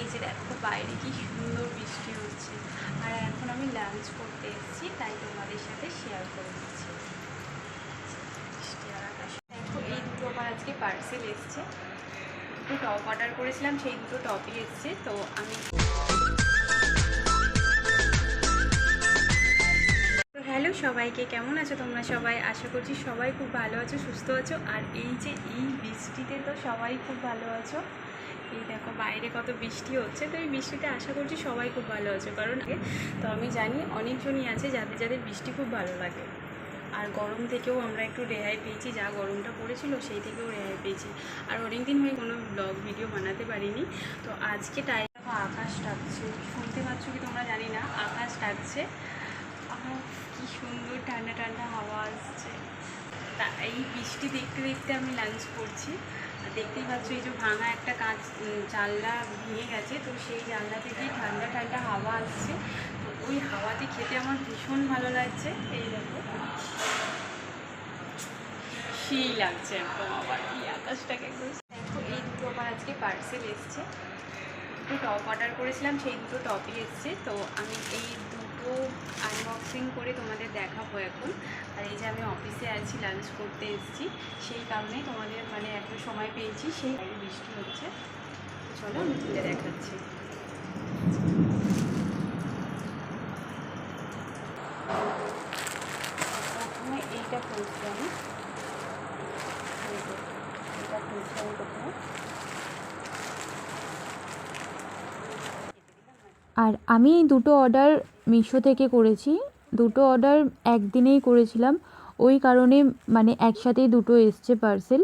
এই যে দেখো বাইরে কি সুন্দর বৃষ্টি হচ্ছে। আর এখন আমি লাঞ্চ করতে এসেছি, তাই তোমাদের সাথে শেয়ার করে দিচ্ছি। দেখো, এই দুটো আমার আজকে পার্সেল এসছে। দুটো টপ অর্ডার করেছিলাম, সেই দুটো টপই এসছে। তো আমি হ্যালো সবাইকে, কেমন আছো তোমরা সবাই? আশা করছি সবাই খুব ভালো আছো, সুস্থ আছো। আর এই যে এই বৃষ্টিতে তো সবাই খুব ভালো আছো। এই দেখো বাইরে কত বৃষ্টি হচ্ছে, তো এই বৃষ্টিতে আশা করছি সবাই খুব ভালো আছে। কারণ তো আমি জানি অনেকজনই আছে যাদের যাদের বৃষ্টি খুব ভালো লাগে। আর গরম থেকেও আমরা একটু রেহাই পেয়েছি, যা গরমটা পড়েছিল সেই থেকেও রেহাই পেয়েছি। আর অনেক দিন হয়ে কোনো ব্লগ ভিডিও বানাতে পারিনি, তো আজকে টাই আকাশ ডাকছে। শুনতে পাচ্ছ কি তোমরা জানি না, আকাশ ডাকছে। কি সুন্দর ঠান্ডা ঠান্ডা হাওয়া আসছে। তা এই বৃষ্টি দেখতে দেখতে আমি লাঞ্চ করছি। দেখতেই পাচ্ছ এই যে ভাঙা একটা কাঁচ জানলা ভেঙে গেছে, তো সেই জানলা থেকে ঠান্ডা ঠান্ডা হাওয়া আসছে। তো ওই হাওয়াতে খেতে আমার ভীষণ ভালো লাগছে। এই দেখো। সেই লাগছে একদম আবার। এই আকাশটাকে দেখো, এই দুটো আমার আজকে পার্সেল এসছে। দুটো টপ অর্ডার করেছিলাম, সেই দুটো টপই এসছে। তো আমি এই আনবক্সিং করে তোমাদের দেখাবো এখন। আর এই যে আমি অফিসে আছি লাঞ্চ করতে এসেছি, সেই কারণে তোমাদের মানে এত সময় পেয়েছি, সেই বৃষ্টি হচ্ছে। চলো আমি তুলে দেখাচ্ছি। প্রথমে এইটা খুলছি আমি। এটা খুলছি আমি প্রথমে। আর আমি দুটো অর্ডার মিশো থেকে করেছি। দুটো অর্ডার একদিনেই করেছিলাম। ওই কারণে মানে একসাথেই দুটো এসছে পার্সেল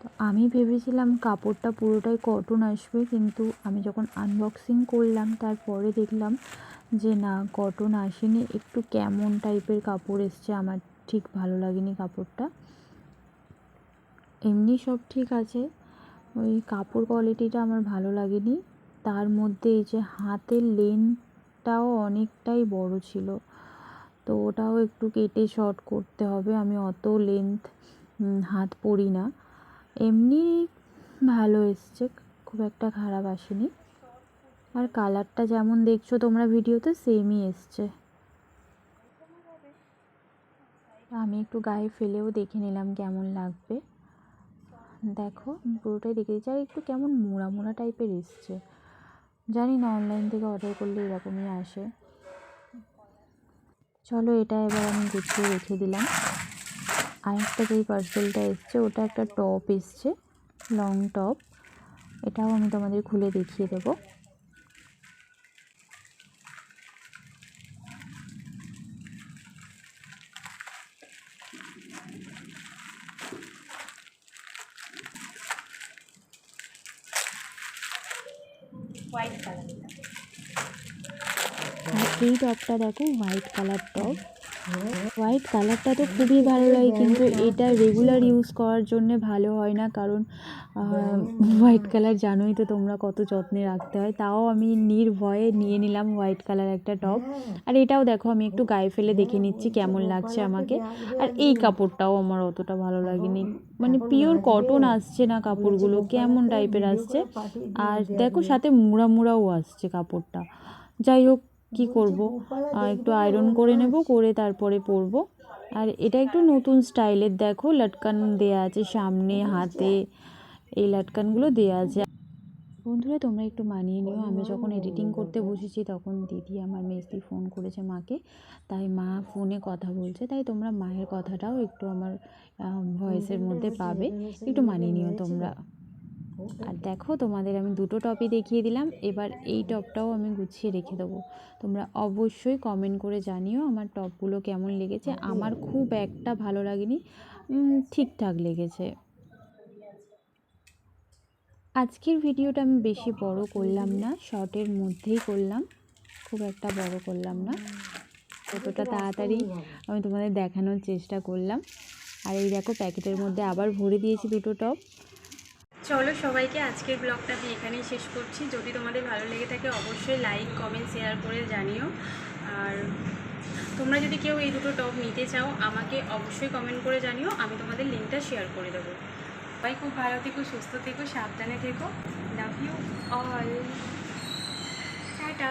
তো আমি ভেবেছিলাম কাপড়টা পুরোটাই কটন আসবে, কিন্তু আমি যখন আনবক্সিং করলাম, তারপরে দেখলাম যে না কটন আসেনি। একটু কেমন টাইপের কাপড় এসছে, আমার ঠিক ভালো লাগেনি কাপড়টা। এমনি সব ঠিক আছে। ওই কাপড় কোয়ালিটিটা আমার ভালো লাগেনি। তার মধ্যে এই যে হাতের লেন্থটাও অনেকটাই বড় ছিল। তো ওটাও একটু কেটে শর্ট করতে হবে। আমি অত লেন্থ হাত পরি না। এমনি ভালো এসছে। খুব একটা খারাপ আসেনি। আর কালারটা যেমন দেখছ তোমরা ভিডিওতে সেমই এসছে। আমি একটু গায়ে ফেলেও দেখে নিলাম কেমন লাগবে। দেখো, পুরোটাই দেখে দিচ্ছি। আর একটু কেমন মোড়া মোড়া টাইপের এসছে। জানি না অনলাইন থেকে অর্ডার করলে এরকমই আসে। চলো এটা এবার আমি গুছিয়ে রেখে দিলাম। আর একটা যেই পার্সেলটা এসছে, ওটা একটা টপ এসছে লং টপ এটাও আমি তোমাদের খুলে দেখিয়ে দেবো। হোয়াইট কালার আর এই টপটা দেখো হোয়াইট কালার টপ হোয়াইট কালারটা তো খুবই ভালো লাগে, কিন্তু এটা রেগুলার ইউজ করার জন্য ভালো হয় না, কারণ হোয়াইট কালার জানোই তো তোমরা কত যত্নে রাখতে হয়। তাও আমি নির্ভয়ে নিয়ে নিলাম হোয়াইট কালার একটা টপ আর এটাও দেখো আমি একটু গায়ে ফেলে দেখে নিচ্ছি কেমন লাগছে আমাকে। আর এই কাপড়টাও আমার অতটা ভালো লাগেনি। মানে পিওর কটন আসছে না কাপড়গুলো কেমন টাইপের আসছে। আর দেখো সাথে মুড়া মুড়াও আসছে কাপড়টা। যাই হোক কী করব? একটু আয়রন করে নেব করে তারপরে পরবো। আর এটা একটু নতুন স্টাইলের দেখো লটকান দেয়া আছে সামনে হাতে। এই লাটকানগুলো দেওয়া আছে। বন্ধুরা, তোমরা একটু মানিয়ে নিও। আমি যখন এডিটিং করতে বসেছি, তখন দিদি আমার মেসদি ফোন করেছে মাকে। তাই মা ফোনে কথা বলছে। তাই তোমরা মায়ের কথাটাও একটু আমার ভয়েসের মধ্যে পাবে। একটু মানিয়ে নিও তোমরা। আর দেখো, তোমাদের আমি দুটো টপই দেখিয়ে দিলাম। এবার এই টপটাও আমি গুছিয়ে রেখে দেবো। তোমরা অবশ্যই কমেন্ট করে জানিও আমার টপগুলো কেমন লেগেছে। আমার খুব একটা ভালো লাগেনি। ঠিকঠাক লেগেছে। আজকের ভিডিওটা আমি বেশি বড় করলাম না, শর্টের মধ্যেই করলাম, খুব একটা বড় করলাম না। কতটা তাড়াতাড়ি আমি তোমাদের দেখানোর চেষ্টা করলাম। আর এই দেখো, প্যাকেটের মধ্যে আবার ভরে দিয়েছি দুটো টপ। চলো সবাইকে আজকের ব্লগটা আমি এখানেই শেষ করছি। যদি তোমাদের ভালো লেগে থাকে, অবশ্যই লাইক, কমেন্ট, শেয়ার করে জানিও। আর তোমরা যদি কেউ এই দুটো টপ নিতে চাও, আমাকে অবশ্যই কমেন্ট করে জানিও, আমি তোমাদের লিঙ্কটা শেয়ার করে দেবো। সবাই খুব ভালো থেকো সুস্থ থেকো সাবধানে থেকো। Love you all tata